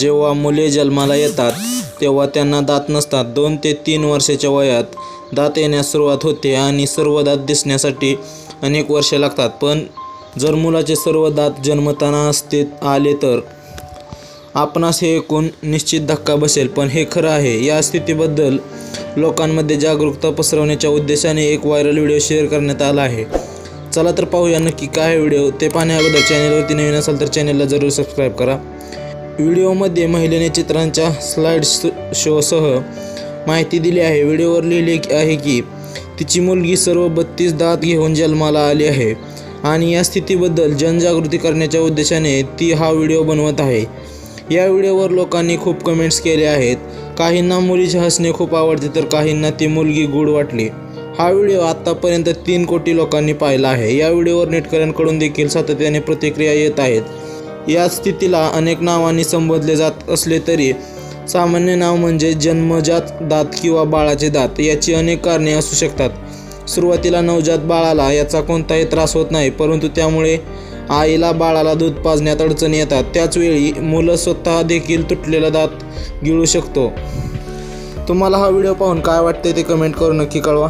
जेव्हा मुले जन्माला येतात तेव्हा त्यांना दात नसतात. दोन ते तीन वर्षाच्या वयात दात येण्यास सुरुवात होते आणि सर्व दात दिसण्यासाठी अनेक वर्षे लागतात. पण जर मुलाचे सर्व दात जन्मताना असते आले तर? आपणास हे ऐकून निश्चित धक्का बसेल. पण हे खरं आहे. या स्थितीबद्दल लोकांमध्ये जागरूकता पसरवण्याच्या उद्देशाने एक व्हायरल व्हिडिओ शेअर करण्यात आला आहे. चला तर पाहूया नक्की काय व्हिडिओ. ते पाहण्याअगोदर चॅनलवरती नवीन असाल तर चॅनलला जरूर सबस्क्राईब करा. व्हिडिओमध्ये महिलेने चित्रांच्या स्लाइड शोसह माहिती दिली आहे. व्हिडिओवर लिहिले आहे की तिची मुलगी सर्व बत्तीस दात घेऊन जन्माला आली आहे आणि या स्थितीबद्दल जनजागृती करण्याच्या उद्देशाने ती हा व्हिडिओ बनवत आहे. या व्हिडिओवर लोकांनी खूप कमेंट्स केले आहेत. काहींना मुलीचे हसणे खूप आवडते तर काहींना ती मुलगी गुड वाटली हा व्हिडिओ आत्तापर्यंत तीन कोटी लोकांनी पाहिला आहे. या व्हिडिओवर नेटकऱ्यांकडून देखील सातत्याने प्रतिक्रिया येत आहेत. या स्थितीला अनेक नावांनी संबोधले जात असले तरी सामान्य नाव म्हणजे जन्मजात दात किंवा बाळाचे दात याची अनेक कारणे असू शकतात. सुरुवातीला नवजात बाळाला याचा कोणताही त्रास होत नाही परंतु त्यामुळे आईला बाळाला दूध पाजण्यात अडचणी येतात. त्याचवेळी मुलं स्वतः देखील तुटलेला दात गिळू शकतो. तुम्हाला हा व्हिडिओ पाहून काय वाटते ते कमेंट करून नक्की कळवा.